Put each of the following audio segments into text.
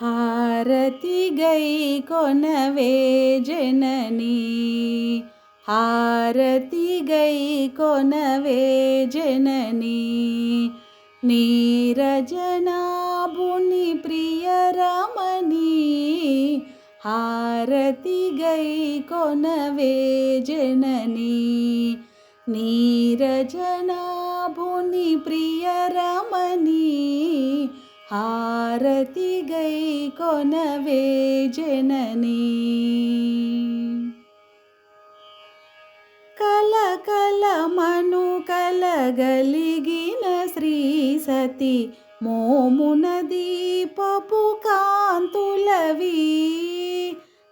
हारती गै कोनवेजननी हारती कोनवेजननी नीरजनाबुनीप्रिय रमनी हारति गै कोनवेजननी नीरजना बुनीप्रिय रम హారతి గై కొనవే జననీ కలకలమను కలగలిగిన శ్రీ సతి మోమున దీపపు కాంతులవి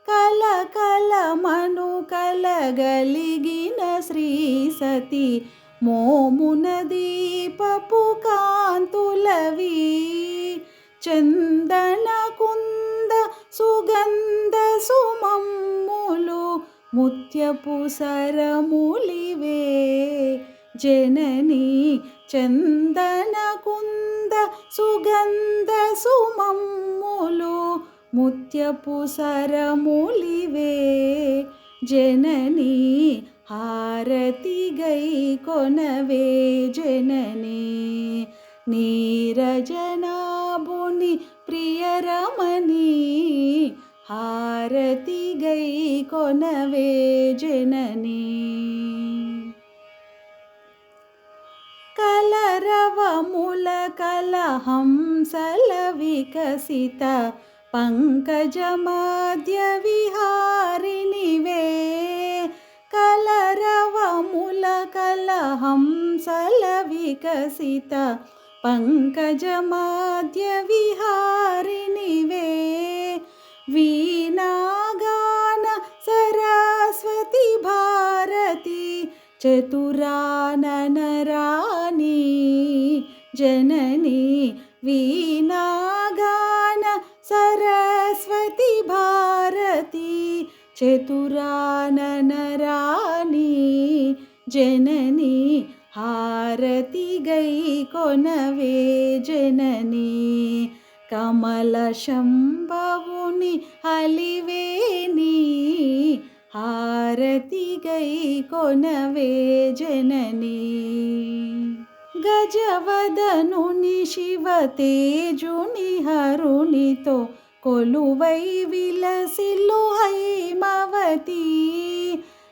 కలకలమను కలగలిగిన శ్రీ సతి మోమున దీపపు కాంతులవి చందన కుంద సుగంధ సుమమ్ములు ముత్యపు సరములివే. జనని చందన కుంద సుగంధ సుమమ్ములు ముత్యపు సరములివే. జననీ हारतिग कोनवेजननी नीरजनाबुनि प्रियरमणि हारतिगै कोनवेजननी कलरवमूलकलहं सलविकसिता पङ्कजमद्यविहारिणि वे। కలరవముల కలహంసల వికసిత పంకజమాద్య విహారిణివే కలరవముల కలహంసల వికసిత పంకజమాద్య విహారిణివే వీణాగాన సరస్వతి భారతి चतुराननरानी जननी हारतीग कोनवेजननी कमलशम्भवुनि हलिवेनी हारतिग कोनवेजननी गजवदनुनि शिवतेजुनि हरुणितो కొలువై విలసిల్లు హైమవతి.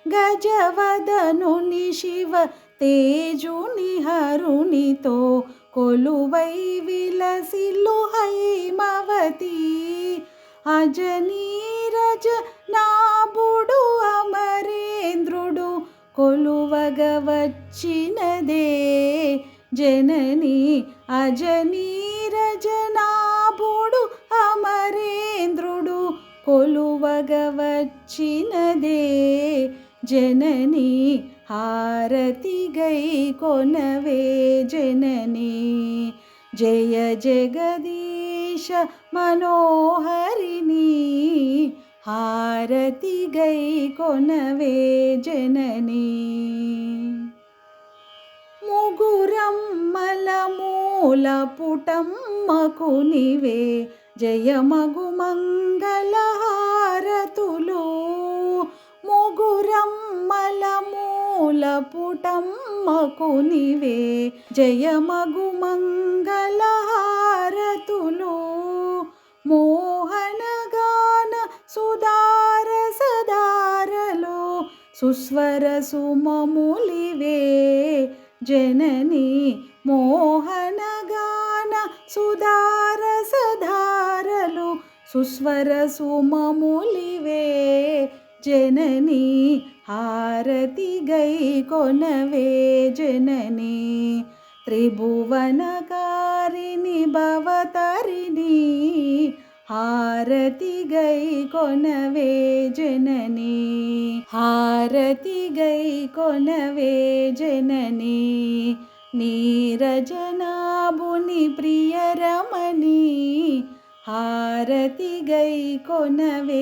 గజవదనుని శివ తేజుని హరునితో కొలువై విలసిల్లు హైమవతి. అజనీరజ నాబుడు అమరేంద్రుడు కొలువగ వచ్చినదే. జనని అజనీరజనాభుడు అమరేంద్రుడు కొలువగవచ్చినదే జనని హారతిగై కొనవే జనని. జయ జగదీಶ మనోహరిణి హారతిగై కొనవే జనని. ముగురం మలమూల పుటమ్మకునివే జయమగు మంగళహారతులు ముగురమ్మల మూల పుటమ్మకు నివే. జయమగు మంగళహారతులు మోహనగాన సుదార సదారలు సుస్వర సుమములివే. జనని మోహనగాన సుదార సదారలు సుస్వర సుమములివే జనని హారతి గై కొనవే జనని త్రిభువనకారిణి భవతరిణి హారతి గై కొనవే జనని హారతి గై కొనవే జనని हारति कोनवे कोनवेजननी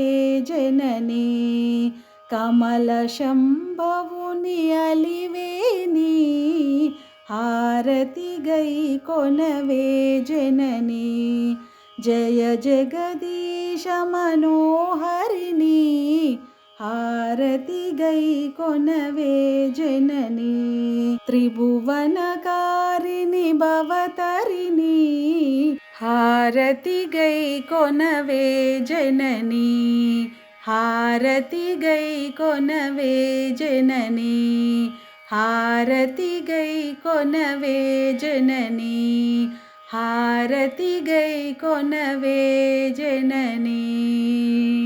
कमलशम्भवुनि अलिवेनी। कोनवे कोनवेजननी जय जगदीश मनोहरिणी। कोनवे कोनवेजननी त्रिभुवनकारिणि भवतरिणी। हारति गै कोनवे जननी? हारति गै कोनवे जननी? हारति गै कोनवे जननी? हारति गै कोनवे जननी